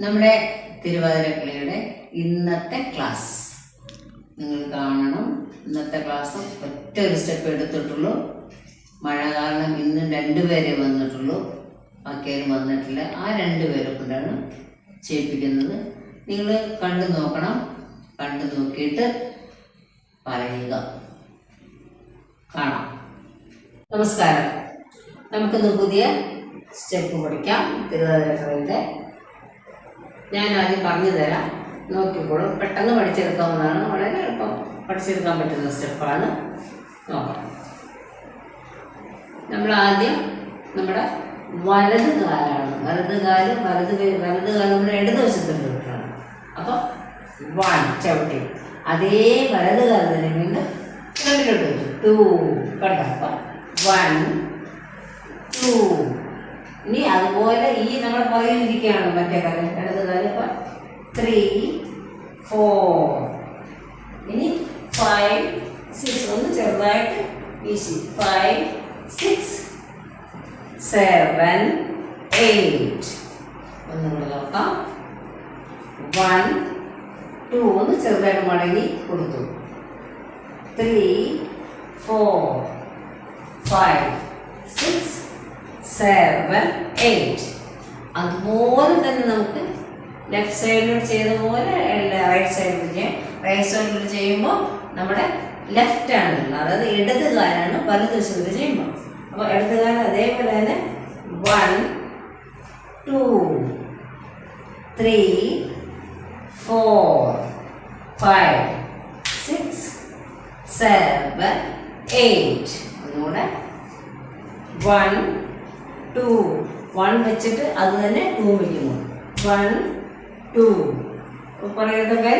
നമ്മുടെ തിരുവാതിരക്കളിയുടെ ഇന്നത്തെ ക്ലാസ് നിങ്ങൾ കാണണം. ഇന്നത്തെ ക്ലാസ് ഒറ്റ ഒരു സ്റ്റെപ്പ് എടുത്തിട്ടുള്ളൂ. മഴ കാരണം ഇന്ന് രണ്ടുപേരെ വന്നിട്ടുള്ളൂ. ബാക്കിയാരും വന്നിട്ടില്ല. ആ രണ്ടുപേരെ കൊണ്ടാണ് ചെയ്യിപ്പിക്കുന്നത്. നിങ്ങൾ കണ്ടു നോക്കണം. കണ്ടു നോക്കിയിട്ട് പറയുക. കാണാം. നമസ്കാരം. നമുക്കിന്ന് പുതിയ സ്റ്റെപ്പ് പഠിക്കാം. തിരുവാതിരക്കളിയുടെ ഞാൻ ആദ്യം പറഞ്ഞു തരാം. നോക്കിക്കോളും. പെട്ടെന്ന് പഠിച്ചെടുക്കാവുന്നതാണ്. വളരെ എളുപ്പം പഠിച്ചെടുക്കാൻ പറ്റുന്ന സ്റ്റെപ്പാണ്. നോക്കാം. നമ്മൾ ആദ്യം നമ്മുടെ വലത് കാലാണ്. വലത് കാൽ വലത് വലത് കാൽ നമ്മുടെ ഇടതുവശത്തുണ്ട് കിട്ടണം അപ്പോൾ വൺ ചവിട്ടി. അതേ വലത് കാൽ തന്നെ വീണ്ടും രണ്ടിലോട്ട് വെച്ചു. ടു കണ്ടോ? അപ്പം വൺ ടു ഇനി അതുപോലെ ഈ നമ്മൾ പുറകിലിരിക്കുകയാണ് മറ്റേ കാലം ഇടത് ത്രീ ഫോർ ഇനി ഫൈവ് സിക്സ് ഒന്ന് ചെറുതായിട്ട് വീശി. ഫൈവ് സിക്സ് സെവൻ എയ്റ്റ് ഒന്ന് കൂടെ നോക്കാം. വൺ ടു ഒന്ന് ചെറുതായിട്ട് മടങ്ങി കൊടുത്തു. Three four five six seven eight അതുപോലെ തന്നെ നമുക്ക് ലെഫ്റ്റ് സൈഡിൽ ചെയ്ത പോലെ റൈറ്റ് സൈഡിൽ ചെയ്യാം. റൈറ്റ് സൈഡിൽ ചെയ്യുമ്പോൾ നമ്മുടെ ലെഫ്റ്റ് ആണ് ഉള്ളത്. അതായത് ഇടത് കാലാണ് വലതുവശത്തിൽ ചെയ്യുമ്പോൾ അപ്പോൾ ഇടത് കാലം അതേപോലെ തന്നെ one two three four five six seven eight ഒന്നുകൂടെ വൺ ടു വൺ വെച്ചിട്ട് അത് തന്നെ ടൂ വയ്ക്കുന്നു. One two. പറയുന്നത് ബൈ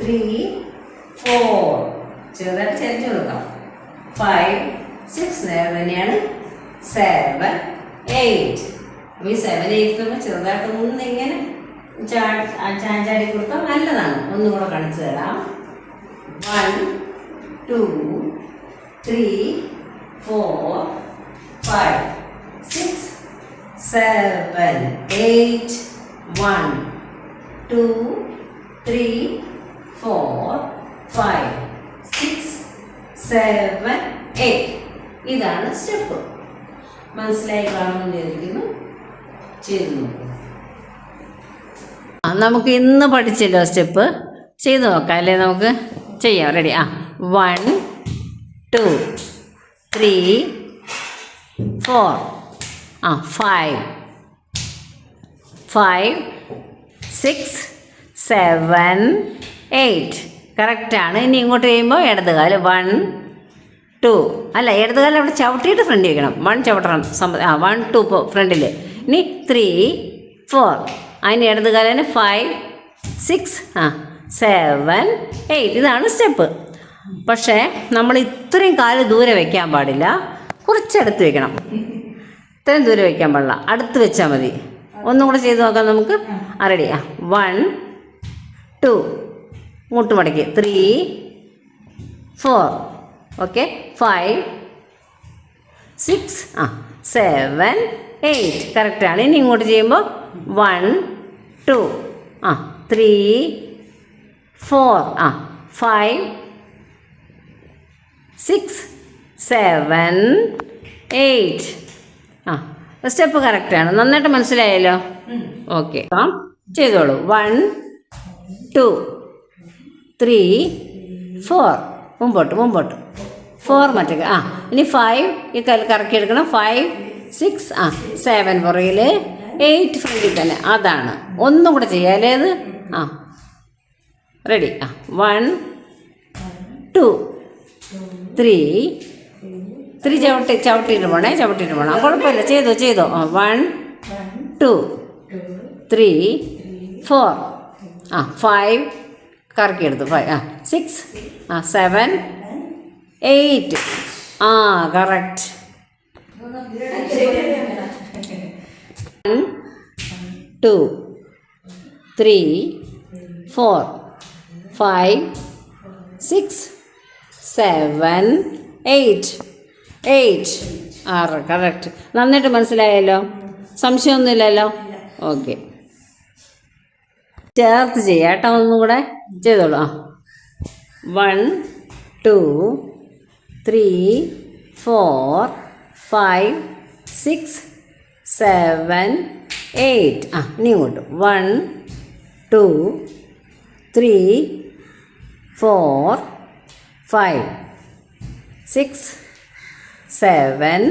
ത്രീ ഫോർ ചെറുതായിട്ട് ചരിച്ചു കൊടുക്കാം. ഫൈവ് സിക്സ് നേരം തന്നെയാണ് സെവൻ എയ്റ്റ് അപ്പോൾ ഈ സെവൻ എയ്റ്റ് നമ്മൾ ചെറുതായിട്ട് ഒന്ന് ഇങ്ങനെ ചാടി ചാഞ്ചാടി കൊടുത്താൽ നല്ലതാണ്. ഒന്നും കൂടെ കാണിച്ചു തരാം. One two three four five six seven eight one two three four five six seven eight. ഇതാണ് സ്റ്റെപ്പ്. മനസ്സിലായി കാണുമെന്ന് വിചാരിക്കുന്നു ചെയ്തു നോക്കും. നമുക്ക് ഇന്ന് പഠിച്ചല്ലോ സ്റ്റെപ്പ്. ചെയ്തു നോക്കാം അല്ലേ നമുക്ക്? ചെയ്യാം റെഡി ആ വൺ ടു ത്രീ ഫോർ ആ five five six seven eight കറക്റ്റാണ് ഇനി ഇങ്ങോട്ട് ചെയ്യുമ്പോൾ ഇടതുകാൽ വൺ ടു അല്ല ഇടതുകാലം അവിടെ ചവിട്ടിയിട്ട് ഫ്രണ്ട് വയ്ക്കണം വൺ ചവിട്ടണം. ആ വൺ ടു ഇപ്പോൾ ഫ്രണ്ടിൽ ഇനി ത്രീ ഫോർ അതിന് ഇടതുകാലിന് ഫൈവ് സിക്സ് ആ സെവൻ എയ്റ്റ് ഇതാണ് സ്റ്റെപ്പ് പക്ഷേ നമ്മൾ ഇത്രയും കാൽ ദൂരെ വയ്ക്കാൻ പാടില്ല. കുറച്ചടുത്ത് വയ്ക്കണം ഇത്രയും ദൂരെ വയ്ക്കാൻ പാടില്ല. അടുത്ത് വെച്ചാൽ മതി. ഒന്നും കൂടെ ചെയ്ത് നോക്കാം നമുക്ക്. ആ. റെഡി ആ വൺ ടു മുട്ട് മടക്കി. Three four okay five six ആ സെവൻ എയ്റ്റ് കറക്റ്റാണ് ഇനി ഇങ്ങോട്ട് ചെയ്യുമ്പോൾ വൺ ടു ആ ത്രീ ഫോർ ആ five six seven eight step കറക്റ്റാണ് നന്നായിട്ട് മനസ്സിലായല്ലോ? ഓക്കെ. അപ്പം ചെയ്തോളൂ. One two three four. മുമ്പോട്ട് മുമ്പോട്ട്. ഫോർ മറ്റേ ആ ഇനി ഫൈവ് ഈ കല്ല് കറക്കി എടുക്കണം. ഫൈവ് സിക്സ് ആ സെവൻ പുറകിൽ എയ്റ്റ് ഫ്രണ്ടിൽ തന്നെ. അതാണ്. ഒന്നും കൂടെ ചെയ്യാലേത് ആ. റെഡി. ആ. വൺ ടു ത്രീ ത്രീ ചവിട്ടി ചവിട്ടിയിട്ട് പോണേ ചവിട്ടിയിട്ട് പോണം. കുഴപ്പമില്ല. ചെയ്തോ ചെയ്തോ. ആ വൺ ടു ത്രീ ഫോർ ആ ഫൈവ് കറക്കിയെടുത്തു ഫൈവ് ആ സിക്സ് ആ സെവൻ എയ്റ്റ് ആ correct one two three four five six seven eight eight ആറ് കറക്റ്റ് നന്നായിട്ട് മനസ്സിലായല്ലോ? സംശയമൊന്നുമില്ലല്ലോ? ഓക്കെ ചേർത്ത് ചെയ്യാം കേട്ടോ ഒന്നും കൂടെ ചെയ്തോളൂ. ആ. One two three four five six seven eight ആ ഇനി ഇങ്ങോട്ട്. One two three four five six seven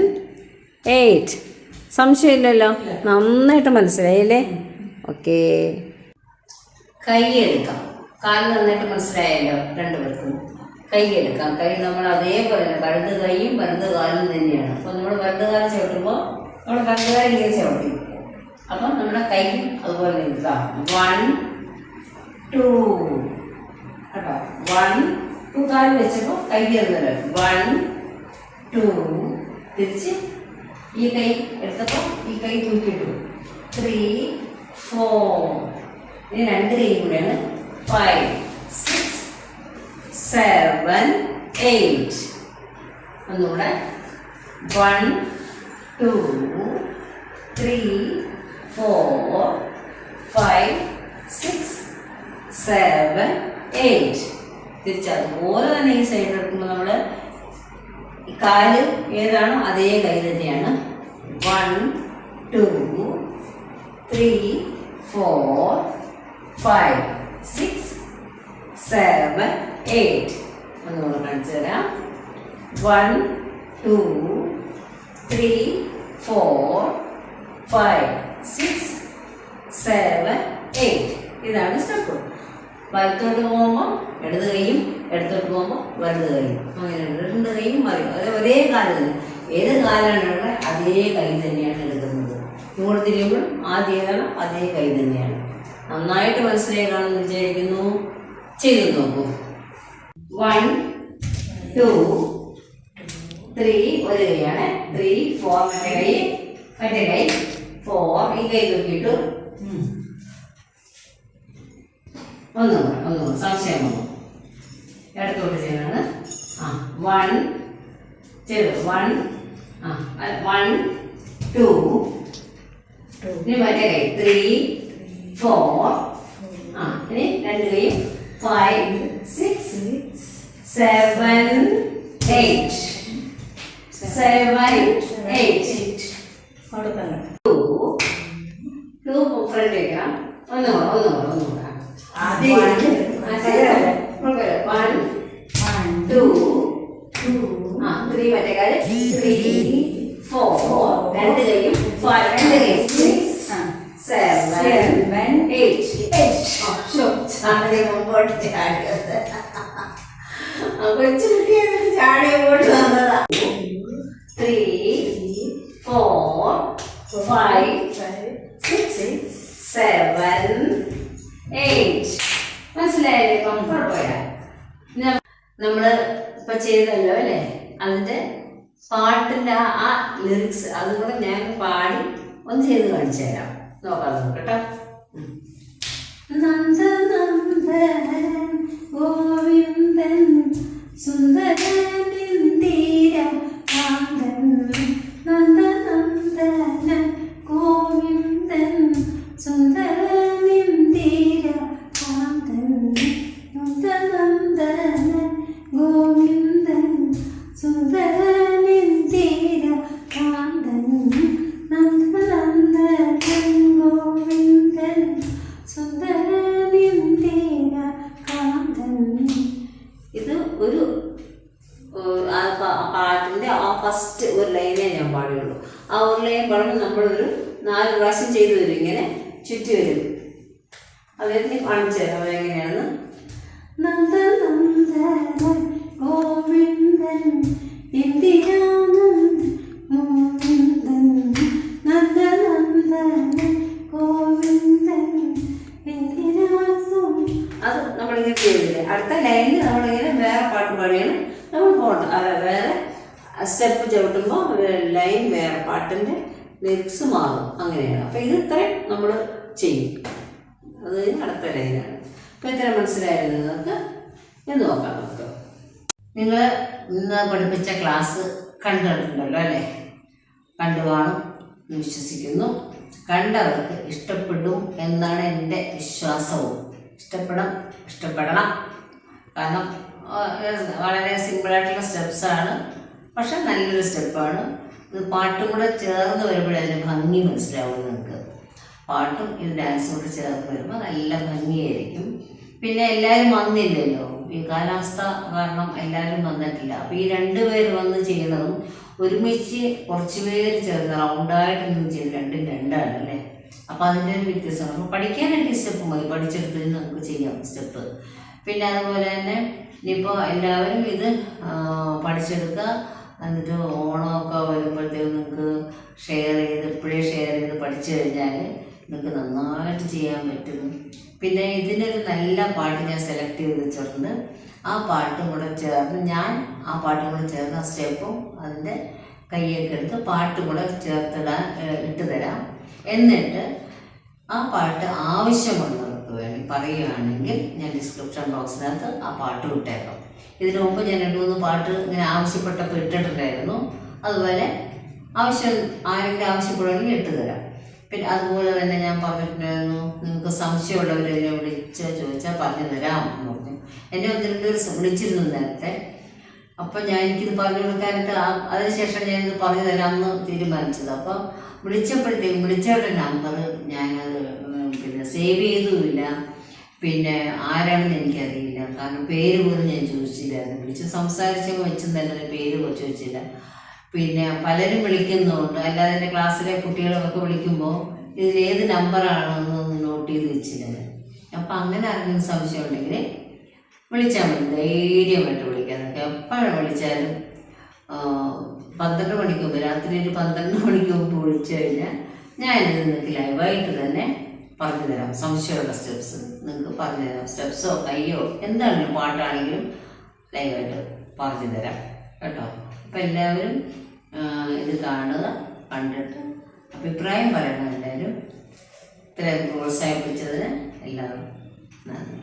eight സംശയമില്ലല്ലോ. നന്നായിട്ട് മനസ്സിലായില്ലേ? ഓക്കെ കൈ എടുക്കാം കാൽ നന്നായിട്ട് മനസ്സിലായല്ലോ രണ്ടുപേർക്കും. കൈ എടുക്കാം കൈ നമ്മൾ അതേപോലെ വലത് കൈയും വലത് കാലും തന്നെയാണ്. അപ്പോൾ നമ്മൾ വലത് കാലം ചവിട്ടുമ്പോൾ നമ്മൾ വലത് കാലം ഇങ്ങനെ ചവിട്ടി. അപ്പം നമ്മുടെ കൈ അതുപോലെ നിൽക്കാം വൺ ടു കേട്ടോ. വൺ ടു കാലം വെച്ചപ്പോൾ കൈ എന്നത് വൺ ടു തിരിച്ച് ഈ കൈ എടുത്തപ്പോൾ ഈ കൈ തൂക്കിയിട്ടു ത്രീ ഫോർ ഇനി രണ്ട് കൈ കൂടെയാണ്. ഫൈവ് സിക്സ് സെവൻ എയ്റ്റ് ഒന്നുകൂടെ. One two three four five six seven eight തിരിച്ചതുപോലെ തന്നെ ഈ സൈഡ് എടുക്കുമ്പോൾ നമ്മൾ കാൽ ഏതാണോ അതേ കൈ തന്നെയാണ്. One two three four five six seven eight ഒന്നുകൂടെ കാണിച്ചു തരാം. One two three four five six seven eight ഇതാണ് സ്റ്റെപ്പ്. വലത്തോട്ട് പോകുമ്പോൾ ഇടത് കൈയും ഇടത്തോട്ട് പോകുമ്പോൾ വലത് കൈയും. അങ്ങനെ രണ്ട് കൈയും ഒരേ കാലം തന്നെ. ഏത് കാലാണ് ഉള്ളത്? അതേ കൈ തന്നെയാണ് എടുക്കുന്നത്. ഇങ്ങോട്ട് തിരിയുമ്പോൾ ആദ്യ കാലം അതേ കൈ തന്നെയാണ്. നന്നായിട്ട് മനസ്സിലായി വിചാരിക്കുന്നു. ചെയ്തു നോക്കൂ. വൺ ടു ത്രീ ഒരു കൈയാണ്. ത്രീ ഫോർ മറ്റേ കൈ മറ്റേ കൈ. ഫോർ ഈ കൈ നോക്കിയിട്ട് ഒന്നും കൂടെ ഒന്നും കൂടെ. സംശയം വന്നു ഇടത്തോട്ട് ചെയ്യുന്നത് ആ വൺ ചെയ്തു. വൺ ആ വൺ ടു ഇനി മറ്റേ കൈ. ത്രീ ഫോർ ആ ഇനി രണ്ട് കൈ. Five six seven eight seven eight two two front വയ്ക്കാം ഒന്നുകൂടെ ഒന്നുകൂടെ ഒന്നുകൂടെ ആദ്യം വൺ ടു ആ ത്രീ മറ്റേ കാൽ ത്രീ ഫോർ രണ്ട് കൈയും ഫൈവ് രണ്ട് കൈ എയ്റ്റ് ചാടി മുമ്പോട്ട് ചാടിയത്. കൊച്ചു കുട്ടിയെ ചാടി മുമ്പോട്ട് വന്നതാ. സെവൻ എയ്റ്റ് മനസ്സിലായില്ലേ? ഇപ്പം കുഴപ്പമില്ല. നമ്മൾ ഇപ്പൊ ചെയ്തല്ലോ അല്ലേ? അതിന്റെ പാട്ടിന്റെ ആ ലിറിക്സ് അതും കൂടെ ഞാൻ പാടി ഒന്ന് ചെയ്ത് കാണിച്ചു തരാം. നോക്കാം നമുക്ക് കേട്ടോ. നന്ദ നന്ദ ഗോവിന്ദൻ സുന്ദരനിന്ദിര നമ്മളൊരു നാല് പ്രാവശ്യം ചെയ്തു തരും ഇങ്ങനെ ചുറ്റി വരും. അതെനിക്ക് കാണിച്ചു തരാം എങ്ങനെയാണെന്ന്. നന്ദ നന്ദ ഗോവിന്ദൻ ഇന്ദിരാനന്ദൻ ഗോവിന്ദൻ നന്ദ ഗോവിന്ദൻ അത് നമ്മളിങ്ങനെ ചെയ്തില്ലേ? അടുത്ത ലൈനിൽ നമ്മളിങ്ങനെ വേറെ പാട്ട് പാടിയാണ്. നമ്മൾ പോകണം വേറെ സ്റ്റെപ്പ് ചവിട്ടുമ്പോൾ ലൈൻ വേറെ പാട്ടിന്റെ ലിറിക്സ് മാറും. അങ്ങനെയാണ്. അപ്പോൾ ഇത് ഇത്രയും നമ്മൾ ചെയ്യും. അത് അടുത്ത ലൈനാണ് അപ്പോൾ ഇത്ര മനസ്സിലായിരുന്നു നിങ്ങൾക്ക് എന്ന് നോക്കാം നമുക്ക്. നിങ്ങൾ ഇന്ന് പഠിപ്പിച്ച ക്ലാസ് കണ്ടിട്ടുണ്ടല്ലോ അല്ലേ? കണ്ടു കാണും വിശ്വസിക്കുന്നു. കണ്ടവർക്ക് ഇഷ്ടപ്പെടും എന്നാണ് എന്റെ വിശ്വാസവും. ഇഷ്ടപ്പെടാം ഇഷ്ടപ്പെടണം. കാരണം വളരെ സിമ്പിളായിട്ടുള്ള സ്റ്റെപ്സാണ് പക്ഷെ നല്ലൊരു സ്റ്റെപ്പാണ് പാട്ടും കൂടെ ചേർന്ന് വരുമ്പോഴേ അതിന് ഭംഗി മനസ്സിലാവും നിങ്ങൾക്ക് പാട്ടും ഇത് ഡാൻസും കൂടെ ചേർന്ന് വരുമ്പോൾ നല്ല ഭംഗിയായിരിക്കും. പിന്നെ എല്ലാവരും വന്നില്ലല്ലോ. ഈ കാലാവസ്ഥ കാരണം എല്ലാവരും വന്നിട്ടില്ല. അപ്പോൾ ഈ രണ്ട് പേര് വന്ന് ചെയ്യുന്നതും ഒരുമിച്ച് കുറച്ച് പേര് ചേർന്ന് റൗണ്ടായിട്ട് നിന്ന് ചെയ്ത് രണ്ടും രണ്ടാണ് അല്ലേ? അപ്പോൾ അതിന്റെ ഒരു വ്യത്യാസമാണ് അപ്പോൾ പഠിക്കാനായിട്ട് സ്റ്റെപ്പ് മതി. പഠിച്ചെടുത്ത് നമുക്ക് ചെയ്യാം സ്റ്റെപ്പ് പിന്നെ അതുപോലെ തന്നെ ഇനിയിപ്പോൾ എല്ലാവരും ഇത് പഠിച്ചെടുക്കുക. എന്നിട്ട് ഓണമൊക്കെ വരുമ്പോഴത്തേക്കും നിങ്ങൾക്ക് ഷെയർ ചെയ്ത് ഇപ്പോഴേ ഷെയർ ചെയ്ത് പഠിച്ചു കഴിഞ്ഞാൽ നിങ്ങൾക്ക് നന്നായിട്ട് ചെയ്യാൻ പറ്റും പിന്നെ ഇതിനൊരു നല്ല പാട്ട് ഞാൻ സെലക്ട് ചെയ്ത് വെച്ചിട്ടുണ്ട്. ആ പാട്ടും കൂടെ ചേർന്ന് ഞാൻ ആ പാട്ടും കൂടെ ചേർന്ന് ആ സ്റ്റെപ്പും അതിന്റെ കൈയൊക്കെ എടുത്ത് പാട്ടും കൂടെ ചേർത്തിടാൻ ഇട്ട് തരാം. എന്നിട്ട് ആ പാട്ട് ആവശ്യമുള്ളവർക്ക് വേണ്ടി പറയുകയാണെങ്കിൽ ഞാൻ ഡിസ്ക്രിപ്ഷൻ ബോക്സിനകത്ത് ആ പാട്ട് ഇട്ടേക്കാം. ഇതിനു മുമ്പ് ഞാൻ രണ്ടു മൂന്ന് പാട്ട് ഇങ്ങനെ ആവശ്യപ്പെട്ടപ്പോൾ ഇട്ടിട്ടുണ്ടായിരുന്നു. അതുപോലെ ആവശ്യം ആരെങ്കിലും ആവശ്യപ്പെടുകയാണെങ്കിൽ ഇട്ട് തരാം. പിന്നെ അതുപോലെ തന്നെ ഞാൻ പറഞ്ഞിട്ടുണ്ടായിരുന്നു നിങ്ങൾക്ക് സംശയമുള്ളവർ എന്നെ വിളിച്ച് ചോദിച്ചാൽ പറഞ്ഞു തരാം എന്ന് പറഞ്ഞു. എന്നെ ഒന്ന് രണ്ട് പേര് വിളിച്ചിരുന്നു നേരത്തെ. അപ്പം ഞാൻ എനിക്കിത് പറഞ്ഞു കൊടുക്കാനായിട്ട് അതിനുശേഷം ഞാൻ ഇത് പറഞ്ഞു തരാമെന്ന് തീരുമാനിച്ചത്. അപ്പം വിളിച്ചപ്പോഴത്തേക്കും വിളിച്ചവരുടെ നമ്പർ ഞാനത് പിന്നെ സേവ് ചെയ്തുമില്ല. പിന്നെ ആരാണെന്ന് എനിക്കറിയില്ല. കാരണം പേര് പോലും ഞാൻ ചോദിച്ചില്ലായിരുന്നു വിളിച്ച് സംസാരിച്ചപ്പോൾ വെച്ചും തന്നെ പേര് ചോദിച്ചില്ല. പിന്നെ പലരും വിളിക്കുന്നുണ്ട്. അല്ലാതെ എന്റെ ക്ലാസ്സിലെ കുട്ടികളൊക്കെ വിളിക്കുമ്പോൾ ഇതിലേത് നമ്പറാണെന്നൊന്ന് നോട്ട് ചെയ്ത് ഞാൻ. അപ്പം അങ്ങനെ ആർക്കും സംശയം ഉണ്ടെങ്കിൽ വിളിച്ചാൽ മതി. ധൈര്യമായിട്ട് വിളിക്കാം. എപ്പോഴാണ് എപ്പോഴും വിളിച്ചാലും പന്ത്രണ്ട് മണിക്ക് മുമ്പ് രാത്രി ഒരു പന്ത്രണ്ട് മണിക്ക് മുമ്പ് വിളിച്ചു കഴിഞ്ഞാൽ ഞാനിത് നിങ്ങൾക്ക് ലൈവായിട്ട് തന്നെ പറഞ്ഞു തരാം സംശയമുള്ള സ്റ്റെപ്സ് നിങ്ങൾക്ക് പറഞ്ഞു തരാം സ്റ്റെപ്സോ കയ്യോ എന്താണെങ്കിലും പാട്ടാണെങ്കിലും ലൈവായിട്ട് പറഞ്ഞു തരാം കേട്ടോ? അപ്പം എല്ലാവരും ഇത് കാണുക കണ്ടിട്ട് അഭിപ്രായം പറയണം എല്ലാവരും. ഇത്രയും പ്രോത്സാഹിപ്പിച്ചതിന് എല്ലാവരും നന്ദി.